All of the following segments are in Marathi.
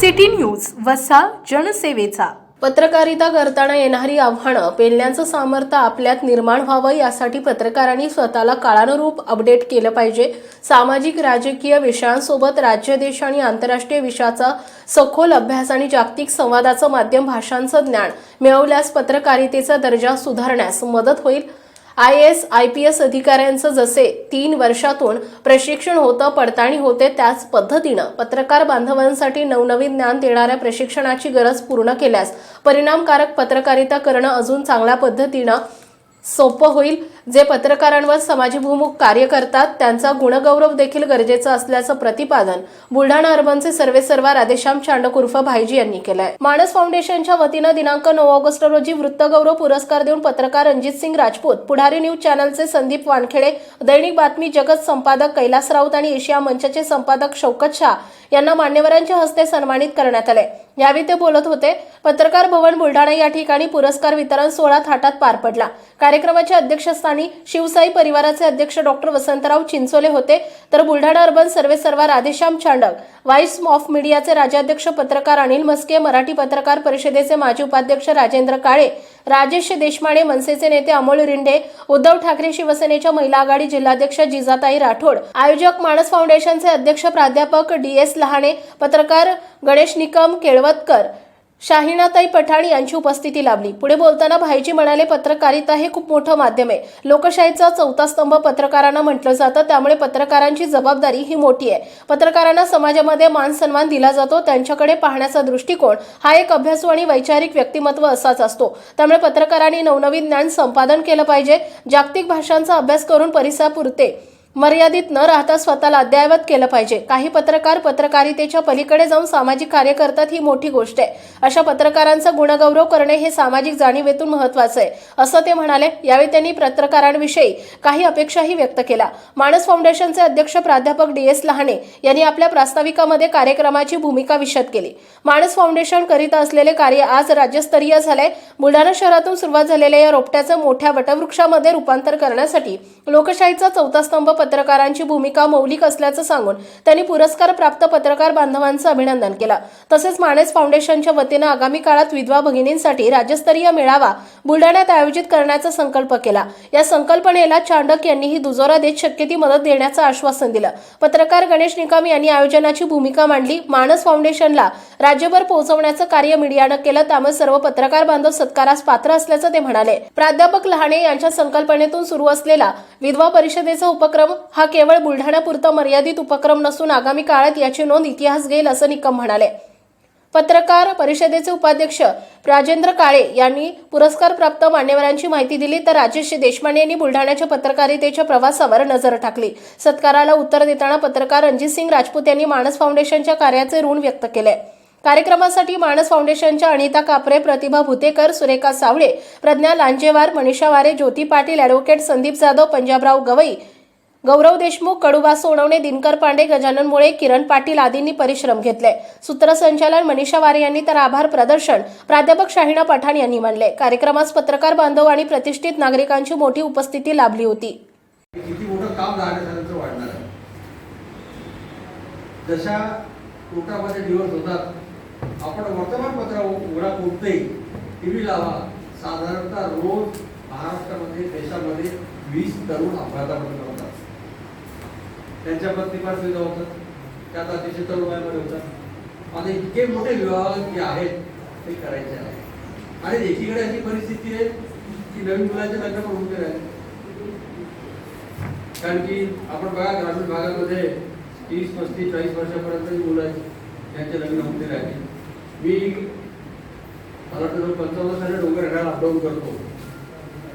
सिटी न्यूज वसा जनसेवेचा. पत्रकारिता करताना येणारी आव्हानं पेलण्याचं सामर्थ्य आपल्यात निर्माण व्हावं यासाठी पत्रकारांनी स्वतःला काळानुरूप अपडेट केलं पाहिजे. सामाजिक राजकीय विषयांसोबत राज्य देश आणि आंतरराष्ट्रीय विषयाचा सखोल अभ्यास आणि जागतिक संवादाचं माध्यम भाषांचं ज्ञान मिळवल्यास पत्रकारितेचा दर्जा सुधारण्यास मदत होईल. I S I P S अधिकाऱ्यांचं जसे तीन वर्षातून प्रशिक्षण होतं पडताळणी होते त्याच पद्धतीनं पत्रकार बांधवांसाठी नवनवीन ज्ञान देणाऱ्या प्रशिक्षणाची गरज पूर्ण केल्यास परिणामकारक पत्रकारिता करणं अजून चांगल्या पद्धतीनं सोपं होईल. जे पत्रकारांवर समाजभिमुख कार्य करतात त्यांचा गुणगौरव देखील गरजेचं असल्याचं प्रतिपादन बुलढाणा अर्बनचे सर्वेसर्वा राधेश्याम चांडक उर्फ भाईजी यांनी केलंय. मानस फाउंडेशनच्या वतीनं दिनांक नऊ ऑगस्ट रोजी वृत्तगौरव पुरस्कार देऊन पत्रकार रणजित सिंग राजपूत पुढारी न्यूज चॅनलचे संदीप वानखेडे दैनिक बातमी जगत संपादक कैलास राऊत आणि एशिया मंचचे संपादक शौकत शाह यांना मान्यवरांच्या हस्ते सन्मानित करण्यात आले यावेळी ते बोलत होते पत्रकार भवन बुलढाणा या ठिकाणी पुरस्कार वितरण सोहळा थाटात पार पडला. कार्यक्रमाच्या अध्यक्षस्थानी शिवसाई परिवाराचे अध्यक्ष डॉक्टर वसंतराव चिंचोले होते. तर बुलढाणा अर्बन सर्वे सर्वा राधेश्याम चांडक व्हाईस ऑफ मीडियाचे राज्याध्यक्ष पत्रकार अनिल मस्के मराठी पत्रकार परिषदेचे माजी उपाध्यक्ष राजेंद्र काळे राजेश देशमाने मनसेचे नेते अमोल रिंडे उद्धव ठाकरे शिवसेनेच्या महिला आघाडी जिल्हाध्यक्ष जिजाताई राठोड आयोजक मानस फाउंडेशनचे अध्यक्ष प्राध्यापक डी एस लहाणे पत्रकार गणेश निकम केळवतकर शाहिनाताई पठाण यांची उपस्थिती लाभली. पुढे बोलताना भाईजी म्हणाले पत्रकारिता हे खूप मोठं माध्यम आहे. लोकशाहीचा चौथा स्तंभ पत्रकारांना म्हटलं जातं. त्यामुळे पत्रकारांची जबाबदारी ही मोठी आहे. पत्रकारांना समाजामध्ये मान सन्मान दिला जातो. त्यांच्याकडे पाहण्याचा दृष्टिकोन हा एक अभ्यासू आणि वैचारिक व्यक्तिमत्व असाच असतो. त्यामुळे पत्रकारांनी नवनवीन ज्ञान संपादन केलं पाहिजे. जागतिक भाषांचा अभ्यास करून परिसरापुरते मर्यादित न राहता स्वतःला अद्ययावत केलं पाहिजे. काही पत्रकार पत्रकारितेच्या पलीकडे जाऊन सामाजिक कार्य करतात ही मोठी गोष्ट आहे. अशा पत्रकारांचा गुणगौरव करणे हे सामाजिक जाणीवेतून महत्वाचं आहे. असं ते म्हणाले. यावेळी त्यांनी पत्रकारांविषयी काही अपेक्षाही व्यक्त केल्या. माणस फाउंडेशनचे अध्यक्ष प्राध्यापक डी एस लहाणे यांनी आपल्या प्रास्ताविकामध्ये कार्यक्रमाची भूमिका विशद केली. माणस फाउंडेशन करीत असलेले कार्य आज राज्यस्तरीय झालंय. बुलढाणा शहरातून सुरुवात झालेल्या या रोपट्याचं मोठ्या वटवृक्षामध्ये रूपांतर करण्यासाठी लोकशाहीचा चौथा स्तंभ पत्रकारांची भूमिका मौलिक असल्याचं सांगून त्यांनी पुरस्कार प्राप्त पत्रकार बांधवांचं अभिनंदन केलं. तसेच माणेस फाउंडेशनच्या वतीनं आगामी काळात विधवा भगिनींसाठी राज्यस्तरीय मेळावा बुलढाण्यात आयोजित करण्याचा संकल्प केला. या संकल्पनेला चांडक यांनीही दुजोरा देत शक्य ती मदत देण्याचं आश्वासन दिलं. पत्रकार गणेश निकम यांनी आयोजनाची भूमिका मांडली. मानस फाउंडेशनला राज्यभर पोहोचवण्याचं कार्य मीडियानं केलं. त्यामुळे सर्व पत्रकार बांधव सत्कारास पात्र असल्याचं ते म्हणाले. प्राध्यापक लहाणे यांच्या संकल्पनेतून सुरू असलेला विधवा परिषदेचा उपक्रम हा केवळ बुलढाण्यापुरता मर्यादित उपक्रम नसून आगामी काळात याची नोंद इतिहास घेईल असं निकम म्हणाले. पत्रकार परिषदेचे उपाध्यक्ष राजेंद्र काळे यांनी पुरस्कार प्राप्त मान्यवरांची माहिती दिली तर राजेश देशपांडे यांनी बुलढाण्याच्या पत्रकारितेच्या प्रवासावर नजर टाकली. सत्काराला उत्तर देताना पत्रकार रणजित सिंग राजपूत यांनी मानस फाउंडेशनच्या कार्याचे ऋण व्यक्त केले. कार्यक्रमासाठी मानस फाउंडेशनच्या अनिता कापरे प्रतिभा भुतेकर सुरेखा सावळे प्रज्ञा लांजेवार मनीषा वारे ज्योती पाटील ॲडव्होकेट संदीप जाधव पंजाबराव गवई गौरव देशमुख कडुबा सोनवणे दिनकर पांडे गजानन मुळे किरण पाटील आदींनी परिश्रम घेतले. सूत्रसंचालन मनीषा वारे यांनी तर आभार प्रदर्शन प्राध्यापक शाहिना पठाण यांनी मानले. कार्यक्रमास पत्रकार बांधव आणि प्रतिष्ठित नागरिकांची मोठी उपस्थिती लाभली होती. किती मोठं काम झाल्यानंतर वाढणार जशा कोर्टामध्ये दिवस होतात आपण वर्तमानपत्र उघडा कोणते टी व्ही लावा. साधारणतः रोज महाराष्ट्रामध्ये देशामध्ये वीस तरुण अपघातामध्ये त्यांच्या पत्नी पण सुविधा होतात त्यात अतिशय तरुण वयामध्ये होतात आणि इतके मोठे विवाह जे आहेत ते करायचे आहे आणि एकीकडे अशी परिस्थिती आहे की नवीन मुलाचे लग्न पण होऊन राहिले कारण की आपण बघा ग्रामीण भागामध्ये तीस पस्तीस चाळीस वर्षापर्यंत मुलं आहेत. त्यांचे लग्न होते राहिले मी मला वाटतं पंचावन्न साली डोंगर येणार अपडाऊन करतो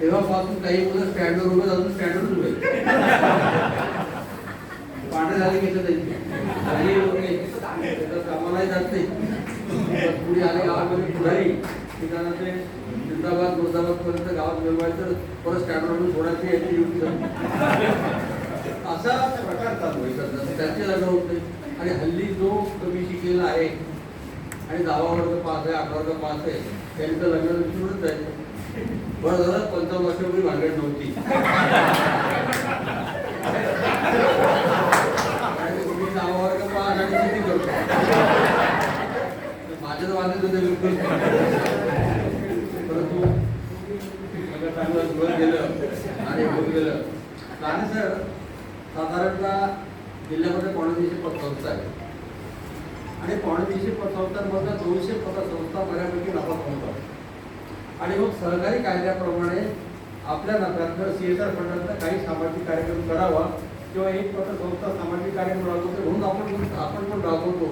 तेव्हापासून काही मुलं स्टँडवर उभे अजून स्टँडवर उभे आहेत. झाले की इथं कामालाही जात नाही. पुढे आले गावामध्ये पुढारी. ठिकाणा ते जिंदाबाद मुर्दाबाद पर्यंत गावात मिळवायचं परत स्टँडवरून सोडायची याची युक्ती असा प्रकार चालू आहे. त्याचे लग्न होत नाही. आणि हल्ली जो कमी शिकलेला आहे आणि दहावा वर्ग पास आहे अकरा वर्ग पास आहे त्यांचं लग्न विचारूनच जायचं बरं झालं पंचावन्न वर्षापूर्वी भांडण नव्हती आणि तुम्ही दहावा वर्ग पास आणि शेती करतो माझ्या वाजत होते बिलकुल परंतु सगळं चांगलं सुरुवात गेलं आणि होत गेलं आणि सर साधारणतः जिल्ह्यामध्ये पावणे पतसंस्था आहे आणि पावणे तीनशे पतसंस्थांमधल्या दोनशे पतसंस्था बऱ्यापैकी नफा कमवतात आणि मग सहकारी कायद्याप्रमाणे आपल्या नफ्यातनं सी एस आर फंडातनं काही सामाजिक कार्यक्रम करावा किंवा एक पतसंस्था सामाजिक कार्यक्रम राबवते म्हणून आपण आपण पण राबवतो.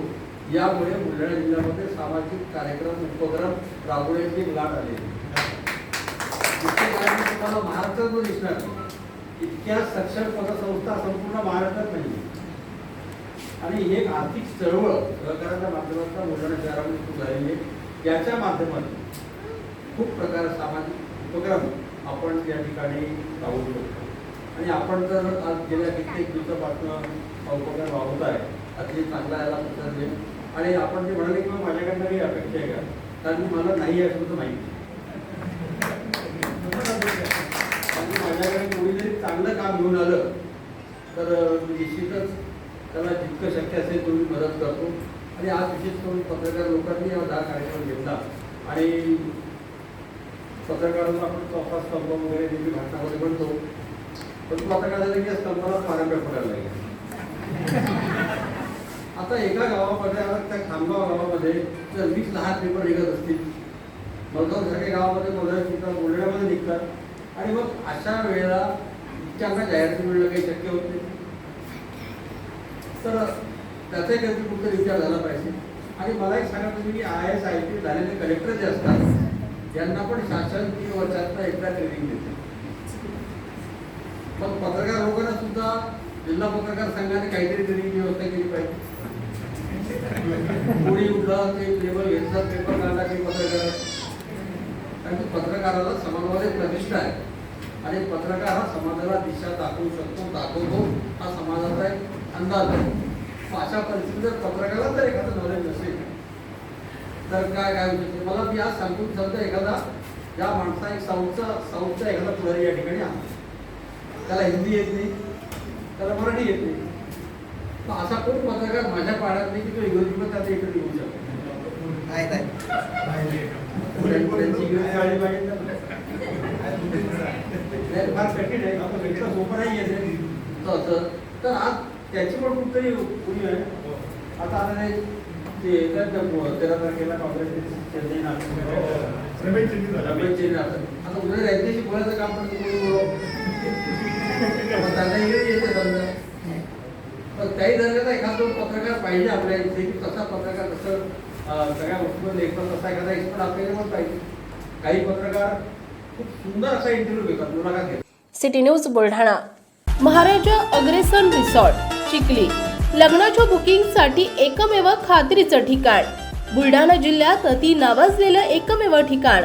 यामुळे बुलढाणा जिल्ह्यामध्ये सामाजिक कार्यक्रम उपक्रम राबवण्याची लाट आली. कारण तुम्हाला महाराष्ट्रात जो दिसणार इतक्या सक्षम पदसंस्था संपूर्ण महाराष्ट्रात नाही. आणि ही एक आर्थिक चळवळ सहकाराच्या माध्यमातून बुलढाणा शहरामध्ये सुरू झालेली आहे. याच्या माध्यमातून खूप प्रकार सामाजिक उपक्रम आपण या ठिकाणी राबवू शकतो. आणि आपण जर आज गेल्या कित्येक दिवसापासून उपक्रम राबवत आहे अगदी चांगला याला प्रतिसाद देईल. आणि आपण जे म्हणाले की माझ्याकडनं काही अपेक्षा आहे का? कारण मला नाही आहे असं माहिती आणि माझ्याकडे कोणी जरी चांगलं काम घेऊन आलं तर निश्चितच त्याला जितकं शक्य असेल तेवढी मदत करतो. आणि आज विशेष करून पत्रकार लोकांनी हा दहा कार्यक्रम घेतला. आणि पत्रकारांना आपण चौथा स्तंभ वगैरे नेहमी भाषणामध्ये म्हणतो पण आता काय झालं की या स्तंभाला पारंब्या पडायला लागेल आता एका गावामध्ये आता त्या खामगाव गावामध्ये जर वीस लहान पेपर निघत असतील. मलगावसारख्या गावामध्ये मदत निघतात बोलण्यामध्ये निघतात. आणि मग अशा वेळेला त्यांना जाहिरात मिळणं काही शक्य होत नाही. तर त्याचाही काहीतरी कुठे विचार झाला पाहिजे. आणि मला एक सांगा तुम्ही की आय एस आय पी झालेले कलेक्टर जे असतात यांना पण शासन तीन वर्षातनं एकदा ट्रेनिंग देते. मग पत्रकार लोकांना सुद्धा जिल्हा पत्रकार संघाने काहीतरी तरी व्यवस्था केली पाहिजे. कोणी उठला ते लेबल घेतलं पेपर काढला की पत्रकार कारण की पत्रकाराला समाजामध्ये प्रतिष्ठा आहे. आणि पत्रकार हा समाजाला दिशा दाखवू शकतो दाखवतो. हा समाजाचा एक अंदाज आहे. अशा परिस्थितीत जर पत्रकाराला जर एखादं नॉलेज नसेल तर काय काय होऊ शकते? मला मी आज सांगून समजा एखादा ज्या माणसा एक साऊथचा साऊथचा एखादा पुढारी या ठिकाणी आहे त्याला हिंदी येत नाही. त्याला मराठी येत नाही. मग असा कोण पत्रकार माझ्या पाड्यात नाही की तो इंग्रजीमध्ये त्याचा इकडे येऊ शकतो इंग्रजी फार कठीण आहे. आपण इतकं सोपं नाही आहे ते. तर असं. तर आज त्याची पण कुठतरी कुणी आहे. आता आता ते तेरा तारखेला काँग्रेसचे चेन्नई नाटक रमेश चेन्नई नाटक. आता उद्या त्यांच्याशी बोलायचं काम पण तुम्ही बोलावं. त्यांना इंग्रजी येते समजा पण त्याही दर्जाचा एखादा पत्रकार पाहिजे आपल्या इथे की तसा पत्रकार तसं सगळ्या गोष्टीमध्ये एक्सपर्ट तसा एखादा एक्सपर्ट आपल्याला पण पाहिजे. काही पत्रकार खूप सुंदर असा इंटरव्ह्यू घेतात मुलाखत घेतात. City news Buldhana. Maharaja Agrasen resort Chikhli. लग्नाच्या बुकिंगसाठी एकमेव खात्रीचं ठिकाण. बुलढाणा जिल्ह्यात अति नावाजलेलं एकमेव ठिकाण.